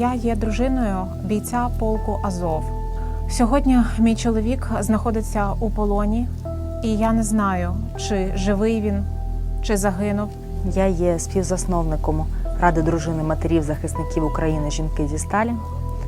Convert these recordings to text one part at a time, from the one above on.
Я є дружиною бійця полку Азов. Сьогодні мій чоловік знаходиться у полоні, і я не знаю, чи живий він, чи загинув. Я є співзасновником Ради дружини матерів захисників України жінки зі сталі.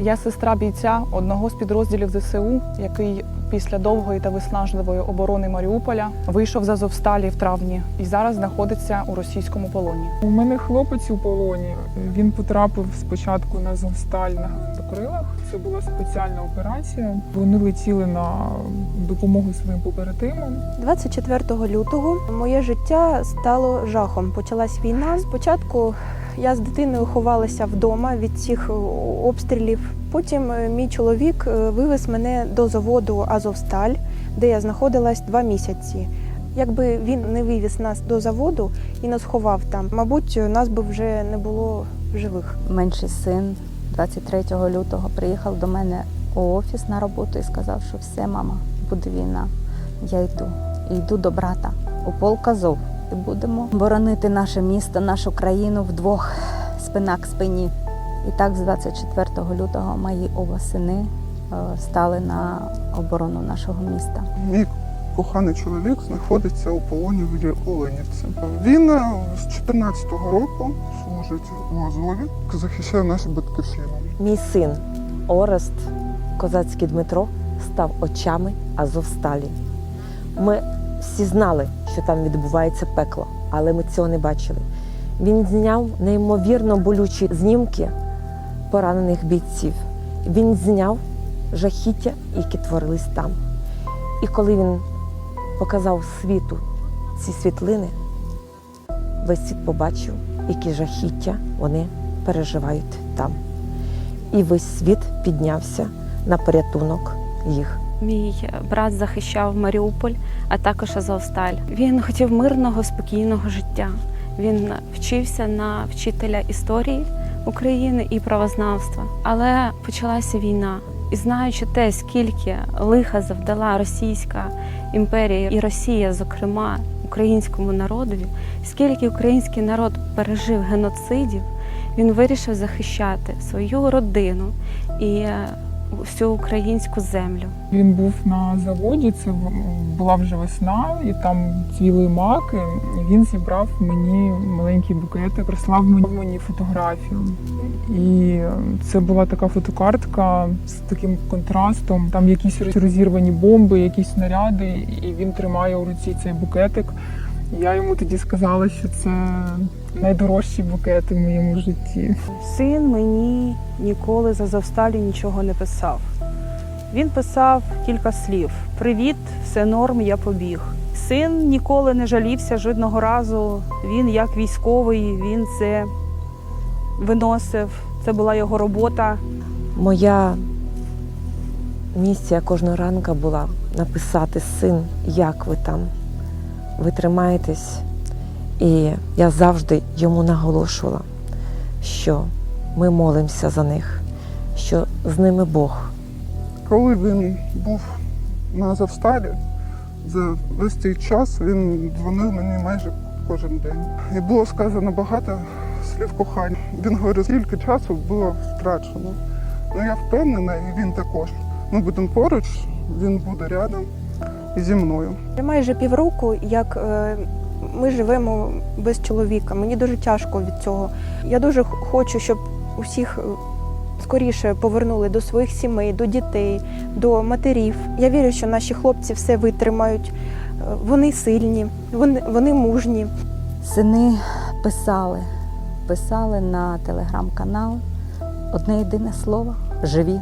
Я сестра бійця одного з підрозділів ЗСУ, який після довгої та виснажливої оборони Маріуполя вийшов з Азовсталі в травні і зараз знаходиться у російському полоні. У мене хлопець у полоні. Він потрапив спочатку на Зовсталь на гвинтокрилах. Це була спеціальна операція. Вони летіли на допомогу своїм побратимам. 24 лютого моє життя стало жахом. Почалась війна. Спочатку я з дитиною ховалася вдома від цих обстрілів. Потім е, мій чоловік е, вивез мене до заводу Азовсталь, де я знаходилась два місяці. Якби він не вивіз нас до заводу і не сховав там, мабуть, нас би вже не було в живих. Менший син 23 лютого приїхав до мене у офіс на роботу і сказав, що все, мама, буде війна. Я йду. І йду до брата у полк Азов. І будемо боронити наше місто, нашу країну вдвох, спина к спині. І так з 24 лютого мої оба сини е, стали на оборону нашого міста. Мій коханий чоловік знаходиться у полоні в Оленівці. Він е, з 14-го року служить у Азові, захищає нашу батьківщину. Мій син Орест Козацький Дмитро став очами Азовсталі. Ми всі знали, що там відбувається пекло, але ми цього не бачили. Він зняв неймовірно болючі знімки поранених бійців. Він зняв жахіття, які творились там. І коли він показав світу ці світлини, весь світ побачив, які жахіття вони переживають там. І весь світ піднявся на порятунок їх. Мій брат захищав Маріуполь, а також Азовсталь. Він хотів мирного, спокійного життя. Він вчився на вчителя історії України і правознавства. Але почалася війна. І знаючи те, скільки лиха завдала Російська імперія і Росія, зокрема українському народові, скільки український народ пережив геноцидів, він вирішив захищати свою родину і всю українську землю. Він був на заводі. Це була вже весна, і там цвіли маки. Він зібрав мені маленький букетик, прислав мені, фотографію. І це була така фотокартка з таким контрастом. Там якісь розірвані бомби, якісь снаряди, і він тримає у руці цей букетик. Я йому тоді сказала, що це найдорожчий букет в моєму житті. Син мені ніколи за Завсталі нічого не писав. Він писав кілька слів: Привіт, все норм, я побіг. Син ніколи не жалівся жодного разу. Він, як військовий, він це виносив. Це була його робота. Моя місія кожного ранка була написати син, як ви там, ви тримаєтесь. І я завжди йому наголошувала, що ми молимося за них, що з ними Бог. Коли він був на Азовсталі, за весь цей час він дзвонив мені майже кожен день. І було сказано багато слів кохання. Він говорив, скільки часу було втрачено. Ну я впевнена, і він також. Ми будемо поруч, він буде рядом зі мною. Майже півроку, як е, ми живемо без чоловіка. Мені дуже тяжко від цього. Я дуже хочу, щоб усіх е, скоріше повернули до своїх сімей, до дітей, до матерів. Я вірю, що наші хлопці все витримають. Е, Вони сильні, вони, вони мужні. Сини писали, писали на телеграм-канал одне єдине слово живі.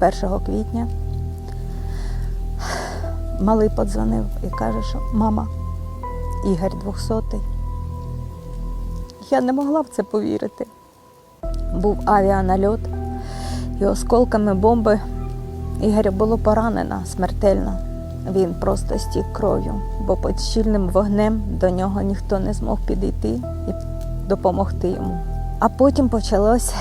1 квітня малий подзвонив і каже, що мама, Ігор 200. Я не могла в це повірити. Був авіанальот, і осколками бомби Ігоря було поранено смертельно. Він просто стік кров'ю, бо під щільним вогнем до нього ніхто не змог підійти і допомогти йому. А потім почалась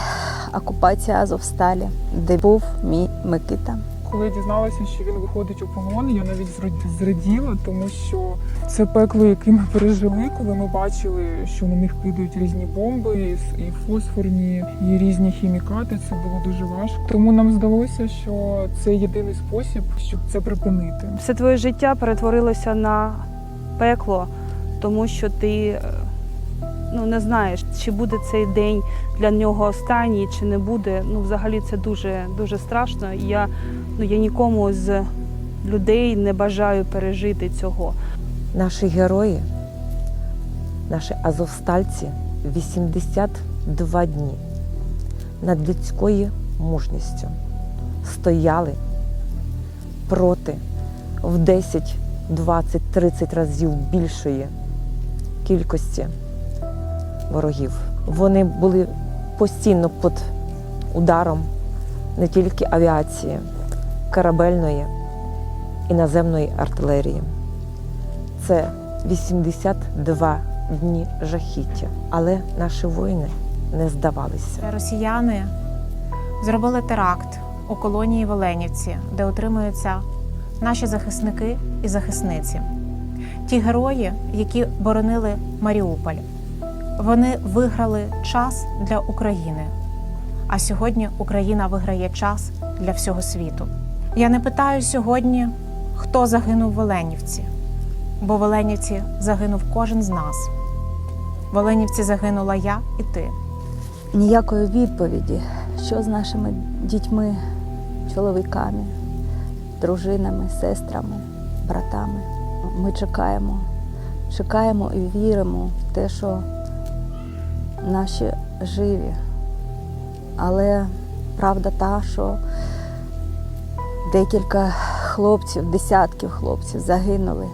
окупація Азовсталі, де був мій Микита. Коли я дізналася, що він виходить у полон, я навіть зра- зраділа, тому що Це пекло, яке ми пережили, коли ми бачили, що на них кидають різні бомби, і фосфорні, і різні хімікати. Це було дуже важко. Тому нам здалося, що це єдиний спосіб, щоб це припинити. Все твоє життя перетворилося на пекло, тому що ти е, ну, не знаєш, чи буде цей день для нього останній, чи не буде. Ну, взагалі це дуже, дуже страшно. І Я, ну, я нікому з людей не бажаю пережити цього. Наші герої, наші азовстальці 82 дні над людською мужністю стояли проти в 10, 20, 30 разів більшої кількості ворогів. Вони були постійно під ударом не тільки авіації, корабельної і наземної артилерії. Це 82 дні жахіття. Але наші воїни не здавалися. Росіяни зробили теракт у колонії в Оленівці, де утримуються наші захисники і захисниці. Ті герої, які боронили Маріуполь, вони виграли час для України. А сьогодні Україна виграє час для всього світу. Я не питаю сьогодні, хто загинув в Оленівці, бо в Оленівці загинув кожен з нас. В Оленівці загинула я і ти. Ніякої відповіді, що з нашими дітьми, чоловіками, дружинами, сестрами, братами. Ми чекаємо, чекаємо і віримо в те, що наші живі. Але правда та, що декілька хлопців, десятків хлопців загинули.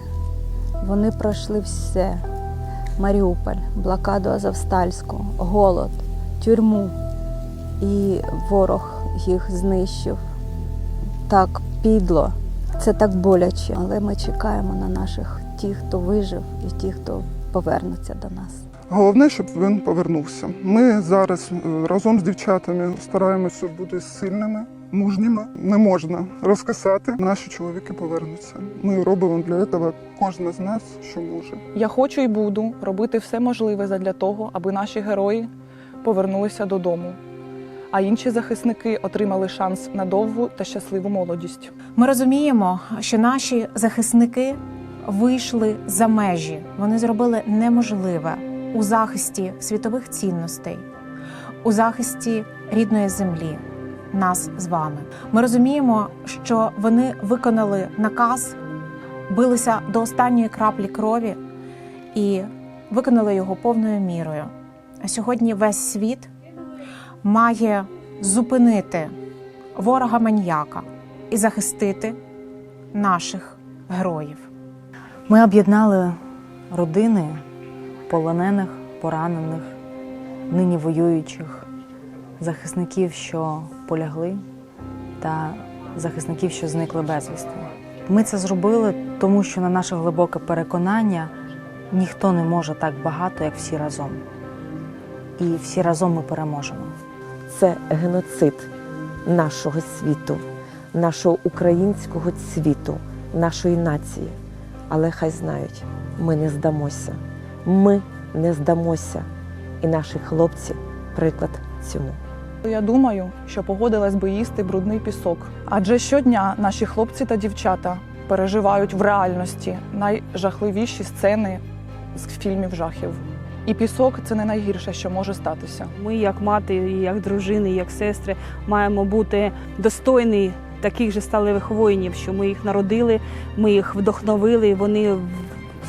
Вони пройшли все. Маріуполь, блокаду Азовстальську, голод, тюрму. І ворог їх знищив так підло. Це так боляче. Але ми чекаємо на наших тих, хто вижив, і ті, хто повернеться до нас. Головне, щоб він повернувся. Ми зараз е, разом з дівчатами стараємося бути сильними, мужніми. Не можна розкасати. Наші чоловіки повернуться. Ми робимо для цього кожна з нас, що може. Я хочу і буду робити все можливе задля того, аби наші герої повернулися додому, а інші захисники отримали шанс на довгу та щасливу молодість. Ми розуміємо, що наші захисники вийшли за межі. Вони зробили неможливе у захисті світових цінностей, у захисті рідної землі, нас з вами. Ми розуміємо, що вони виконали наказ, билися до останньої краплі крові і виконали його повною мірою. А сьогодні весь світ має зупинити ворога маньяка і захистити наших героїв. Ми об'єднали родини полонених, поранених, нині воюючих, захисників, що полягли, та захисників, що зникли безвісти. Ми це зробили, тому що на наше глибоке переконання ніхто не може так багато, як всі разом. І всі разом ми переможемо. Це геноцид нашого світу, нашого українського світу, нашої нації. Але хай знають, ми не здамося. Ми не здамося. І наші хлопці приклад цьому. Я думаю, що погодилась би їсти брудний пісок. Адже щодня наші хлопці та дівчата переживають в реальності найжахливіші сцени з фільмів жахів. І пісок це не найгірше, що може статися. Ми, як мати, як дружини, як сестри, маємо бути достойні таких же сталевих воїнів, що ми їх народили, ми їх вдохновили, вони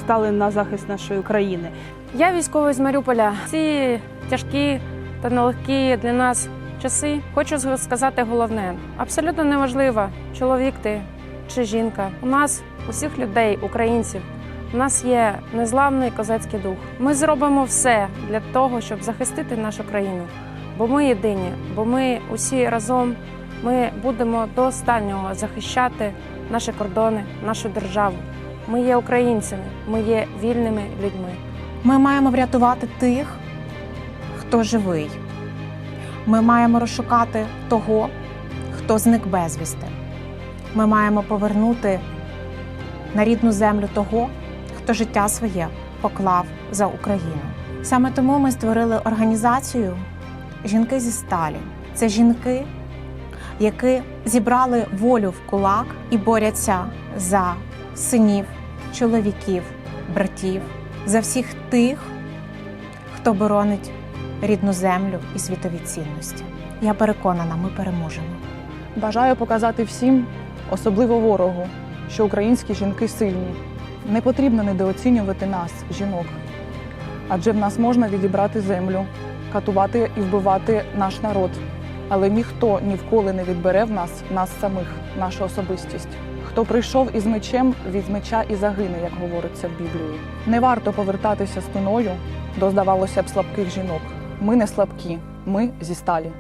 стали на захист нашої країни. Я військовий з Маріуполя. Ці тяжкі та нелегкі для нас часи. Хочу сказати головне: абсолютно неважливо, чоловік ти чи жінка. У нас, усіх людей, українців, у нас є незламний козацький дух. Ми зробимо все для того, щоб захистити нашу країну. Бо ми єдині, бо ми усі разом ми будемо до останнього захищати наші кордони, нашу державу. Ми є українцями, ми є вільними людьми. Ми маємо врятувати тих, хто живий. Ми маємо розшукати того, хто зник безвісти. Ми маємо повернути на рідну землю того, хто життя своє поклав за Україну. Саме тому ми створили організацію Жінки зі сталі. Це жінки, які зібрали волю в кулак і борються за синів, чоловіків, братів, за всіх тих, хто боронить рідну землю і світові цінності. Я переконана, ми переможемо. Бажаю показати всім, особливо ворогу, що українські жінки сильні. Не потрібно недооцінювати нас, жінок, адже в нас можна відібрати землю, катувати і вбивати наш народ. Але ніхто ніколи не відбере в нас нас самих, нашу особистість. Хто прийшов із мечем, від меча і загине, як говориться в Біблії. Не варто повертатися спиною до, здавалося б, слабких жінок. Ми не слабкі, ми зі сталі.